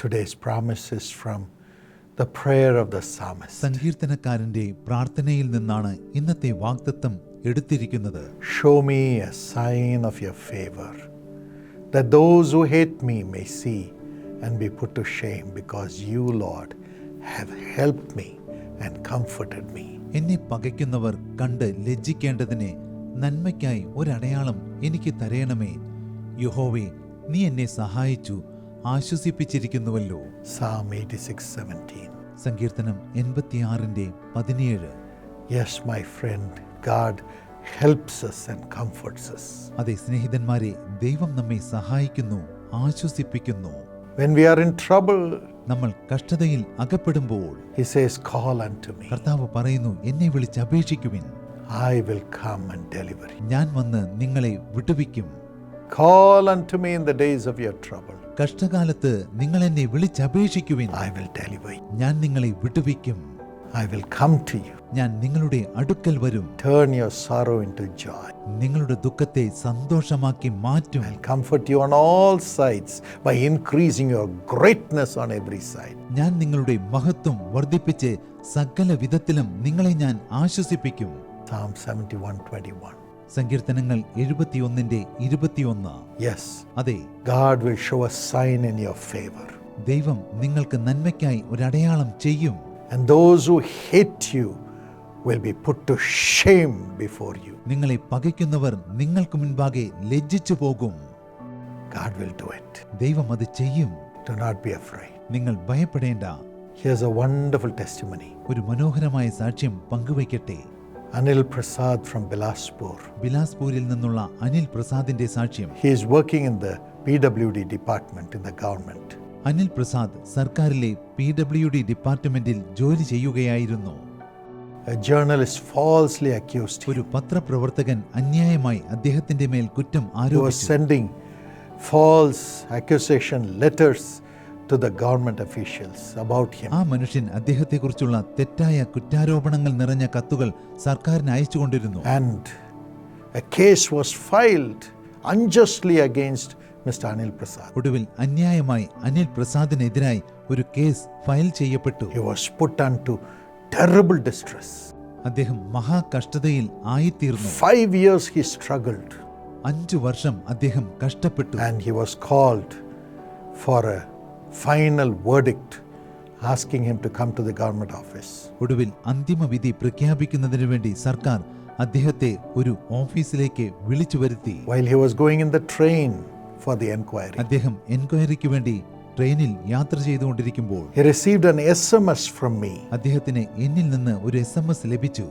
Today's promises from the prayer of the psalmist. സങ്കീർത്തനക്കാരന്റെ പ്രാർത്ഥനയിൽ നിന്നാണ് ഇന്നത്തെ വാഗ്ദത്തം എടുത്തിരിക്കുന്നത് Show me a sign of your favor, that those who hate me may see and be put to shame, because you, Lord, have helped me and comforted me. എന്നെ പകയ്ക്കുന്നവർ കണ്ട് ലജ്ജിക്കേണ്ടതിനെ നന്മയ്ക്കായി ഒരടയാളം എനിക്ക് തരയണമേ യഹോവേ നീ എന്നെ സഹായിച്ചു ആശ്വസിപ്പിച്ചിരിക്കുന്നുവല്ലോ. സങ്കീർത്തനം എൺപത്തിയാറിന്റെ പതിനേഴ്. Yes my friend God helps us and comforts us അതെ സ്നേഹിതന്മാരെ ദൈവം നമ്മെ സഹായിക്കുന്നു ആശ്വസിപ്പിക്കുന്നു. When we are in trouble നമ്മൾ കഷ്ടതയിൽ അകപ്പെടുമ്പോൾ he says call unto me കർത്താവ് പറയുന്നു എന്നെ വിളിച്ച് I will come and deliver ഞാൻ വന്ന് നിങ്ങളെ വിടുവിക്കും. Call unto me in the days of your trouble കഷ്ടകാലത്ത് നിങ്ങൾ എന്നെ വിളിച്ചപേക്ഷിക്കുവിൻ. ഐ വിൽ ഡെലിവർ ഞാൻ നിങ്ങളെ വിടുവിക്കും I will come to you ഞാൻ നിങ്ങളുടെ അടുക്കൽ വരും. Turn your sorrow into joy നിങ്ങളുടെ ദുഃഖത്തെ സന്തോഷമാക്കി മാറ്റും. I comfort you on all sides by increasing your greatness on every side ഞാൻ നിങ്ങളുടെ മഹത്വം വർദ്ധിപ്പിച്ച് സകല വിധത്തിലും നിങ്ങളെ ഞാൻ ആശ്വസിപ്പിക്കും. സാം 71 21 സങ്കീർത്തനങ്ങൾ എഴുപത്തിയൊന്നിന്റെ ഇരുപത്തിയൊന്ന് യെസ് അതെ God will show a sign in your favor. ദൈവം നിങ്ങൾക്ക് നന്മയ്ക്കായി ഒരു അടയാളം ചെയ്യും And those who hate you will be put to shame before you. നിങ്ങളെ പകയ്ക്കുന്നവർ നിങ്ങൾക്ക് മുൻപാകെ ലജ്ജിച്ചു പോകും God will do it. ദൈവം അത് ചെയ്യും Do not be afraid. നിങ്ങൾ ഭയപ്പെടേണ്ട Here's a wonderful testimony. ഒരു മനോഹരമായ സാക്ഷ്യം പങ്കുവയ്ക്കട്ടെ Anil Prasad from Bilaspur. ബിലാസ്പൂരിൽ നിന്നുള്ള അനിൽ പ്രസാദിന്റെ സാക്ഷ്യം He is working in the PWD department in the government. Anil Prasad സർക്കാരിലെ P W D ഡിപ്പാർട്ട്മെന്റിൽ ജോലി ചെയ്യുകയായിരുന്നു A journalist falsely accused him. ഒരു പത്രപ്രവർത്തകൻ അന്യായമായി അദ്ദേഹത്തിന്റെ മേൽ കുറ്റം He was ആരോപിച്ചു sending false accusation letters to the government officials about him. ആ മനുഷ്യൻ അദ്ദേഹത്തെക്കുറിച്ചുള്ള തെറ്റായ കുറ്റാരോപണങ്ങൾ നിറഞ്ഞ കത്തുകൾ സർക്കാരിന് അയച്ചുകൊണ്ടിരുന്നു And a case was filed unjustly against Mr. Anil Prasad. ഒടുവിൽ അന്യായമായി അനിൽ പ്രസാദിനെതിരായി ഒരു കേസ് ഫയൽ ചെയ്യപ്പെട്ടു He was put unto terrible distress. അദ്ദേഹം മഹാകഷ്ടതയിൽ ആയിത്തീർന്നു Five years he struggled അഞ്ചു വർഷം അദ്ദേഹം കഷ്ടപ്പെട്ടു and he was called for a final verdict asking him to come to the government office ഒടുവിൽ അന്തിമ വിധി പ്രഖ്യാപിക്കുന്നതിന് വേണ്ടി സർക്കാർ അദ്ദേഹത്തെ ഒരു ഓഫീസിലേക്ക് വിളിച്ചു വരുത്തി. While he was going in the train for the enquiry അദ്ദേഹം എൻക്വയറിക്ക് വേണ്ടി ട്രെയിനിൽ യാത്ര ചെയ്തുകൊണ്ടിരിക്കുമ്പോൾ he received an SMS from me അദ്ദേഹത്തിന് എന്നിൽ നിന്ന് ഒരു എസ് എം എസ് ലഭിച്ചു.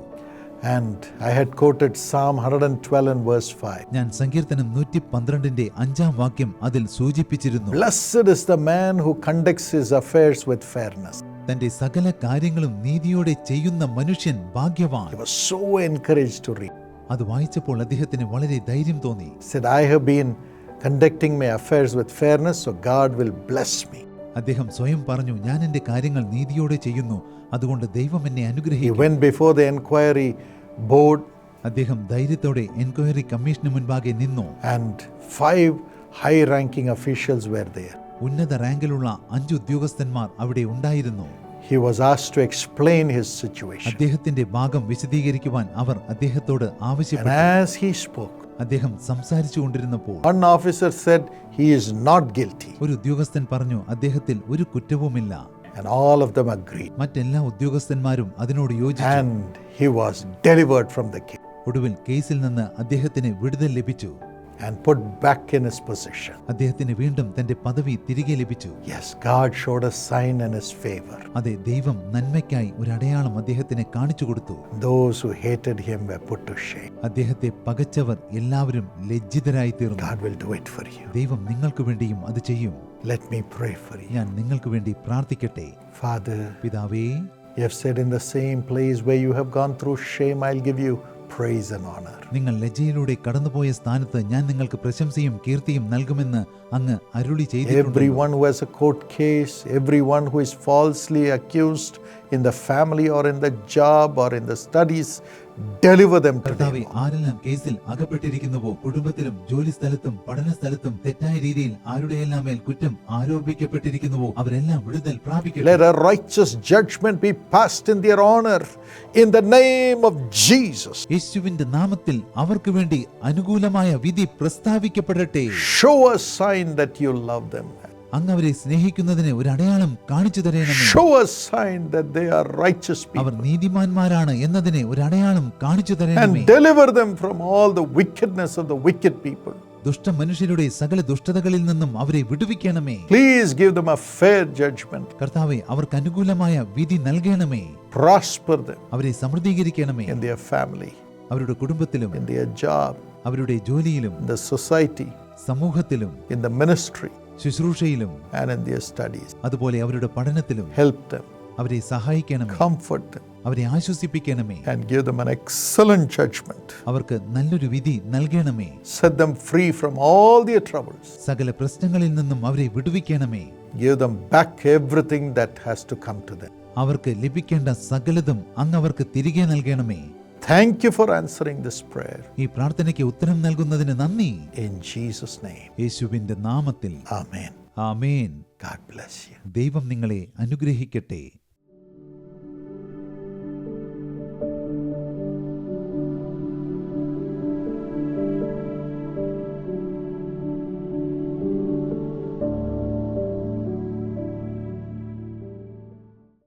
and I had quoted Psalm 112 and verse 5. ഞാൻ സങ്കീർത്തനം നൂറ്റി പന്ത്രണ്ടിന്റെ അഞ്ചാം വാക്യം അതിൽ സൂചിപ്പിച്ചിരുന്നു Blessed is the man who conducts his affairs with fairness. തന്റെ സകല കാര്യങ്ങളും നീതിയോടെ ചെയ്യുന്ന മനുഷ്യൻ ഭാഗ്യവാൻ He was so encouraged to read. അത് വായിച്ചപ്പോൾ അദ്ദേഹത്തിന് വളരെ ധൈര്യം തോന്നി He said, I have been conducting my affairs with fairness, so God will bless me. അദ്ദേഹം സ്വയം പറഞ്ഞു ഞാൻ എന്റെ കാര്യങ്ങൾ നീതിയോടെ ചെയ്യുന്നു. അതുകൊണ്ട് ദൈവം എന്നെ അനുഗ്രഹിക്കും. ബിഫോർ ദ എൻക്വയറി ബോർഡ് അദ്ദേഹം ധൈര്യത്തോടെ എൻക്വയറി കമ്മീഷന് മുൻപാകെ നിന്നു. And five high ranking there. ഉന്നത റാങ്കിലുള്ള അഞ്ച് ഉദ്യോഗസ്ഥന്മാർ അവിടെ ഉണ്ടായിരുന്നു. He was asked to explain his situation അദ്ദേഹത്തിന്റെ ഭാഗം വിശദീകരിക്കുവാൻ അവർ അദ്ദേഹത്തോട് ആവശ്യപ്പെട്ടു. ആസ് ഹി spoke, അദ്ദേഹം സംസാരിച്ചു കൊണ്ടിരുന്നപ്പോൾ one officer said He not guilty. ഒരു ഉദ്യോഗസ്ഥൻ പറഞ്ഞു അദ്ദേഹത്തിൽ ഒരു കുറ്റവുമില്ല And all of them agreed. മറ്റെല്ലാ ഉദ്യോഗസ്ഥന്മാരും അതിനോട് യോജിച്ചു And he was delivered from the case ഒടുവിൽ കേസിൽ നിന്ന് അദ്ദേഹത്തിന് വിടുതൽ ലഭിച്ചു and put back in his position. അദ്ദേഹത്തിന് വീണ്ടും തന്റെ പദവി തിരികെ ലഭിച്ചു Yes, God showed a sign in his favor. അതെ ദൈവം നന്മയ്ക്കായി ഒരു അടയാളം അദ്ദേഹത്തിന് കാണിച്ചു കൊടുത്തു Those who hated him were put to shame. അദ്ദേഹത്തെ പകച്ചവർ എല്ലാവരും ലജ്ജിതരായി തീർന്നു God will do it for you. ദൈവം നിങ്ങൾക്ക് വേണ്ടിയും അത് ചെയ്യും Let me pray for you. ഞാൻ നിങ്ങൾക്ക് വേണ്ടി പ്രാർത്ഥിക്കട്ടെ Father, പിതാവേ you have said in the same place where you have gone through shame, I'll give you praise and honor. നിങ്ങൾ ലജ്ജയിലൂടെ കടന്നുപോയ സ്ഥാനത്ത് ഞാൻ നിങ്ങൾക്ക് പ്രശംസയും കീർത്തിയും നൽകുമെന്ന് അങ്ങ് അരുളി ചെയ്തിട്ടുണ്ട് Everyone who has a court case, everyone who is falsely accused in the family or in the job or in the studies, them today. കർത്താവെ ആരെല്ലാം കേസിൽ അകപ്പെട്ടിരിക്കുന്നുവോ കുടുംബത്തിലും ജോലി സ്ഥലത്തും പഠന സ്ഥലത്തും തെറ്റായ രീതിയിൽ ആരുടെയെല്ലാം മേൽ കുറ്റം ആരോപിക്കപ്പെട്ടിരിക്കുന്നുവോ അവരെല്ലാം വിടുതൽ പ്രാപിക്കട്ടെ Let a righteous judgment be passed in their honor in the name of Jesus. യേശുവിന്റെ നാമത്തിൽ അവർക്ക് വേണ്ടി അനുകൂലമായ വിധി പ്രസ്താവിക്കപ്പെടട്ടെ you love them. അങ്ങ് അവരെ സ്നേഹിക്കുന്നതിന് ഒരു അടയാളം കാണിച്ചു തരണമേ Show a sign that they are righteous അവർ നീതിമാന്മാരാണ് എന്നതിന് ഒരു അടയാളം കാണിച്ചു തരണമേ and deliver them from all the wickedness of the wicked people. ദുഷ്ട മനുഷ്യരുടെ സകല ദുഷ്ടതകളിൽ നിന്നും അവരെ വിടുവിക്കണമേ Please give them a fair judgment. കർത്താവെ അവർക്ക് അനുകൂലമായ വിധി നൽകണമേ Prosper them അവരെ സമൃദ്ധീകരിക്കണമേ in their family, അവരുടെ കുടുംബത്തിലും in their job, അവരുടെ ജോലിയിലും in the society, സമൂഹത്തിലും in the ministry, ശുശ്രൂഷയിലും. അതുപോലെ അവരുടെ പഠനത്തിലും Help them, അവരെ them, അവരെ ആശ്വസിപ്പിക്കണമേ and give them an excellent judgment. അവർക്ക് നല്ലൊരു വിധി നൽകണമേ Set them free from all their troubles. സകല പ്രശ്നങ്ങളിൽ നിന്നും അവരെ വിടുവിക്കണമേ Give them back everything that has to come to them. അവർക്ക് ലഭിക്കേണ്ട സകലതും അങ്ങ് അവർക്ക് തിരികെ നൽകണമേ Thank you for answering this prayer. ഈ പ്രാർത്ഥനയ്ക്ക് ഉത്തരം നൽകുന്നതിന് നന്ദി In Jesus' name, യേശുവിന്റെ നാമത്തിൽ Amen. Amen God bless you. ദൈവം നിങ്ങളെ അനുഗ്രഹിക്കട്ടെ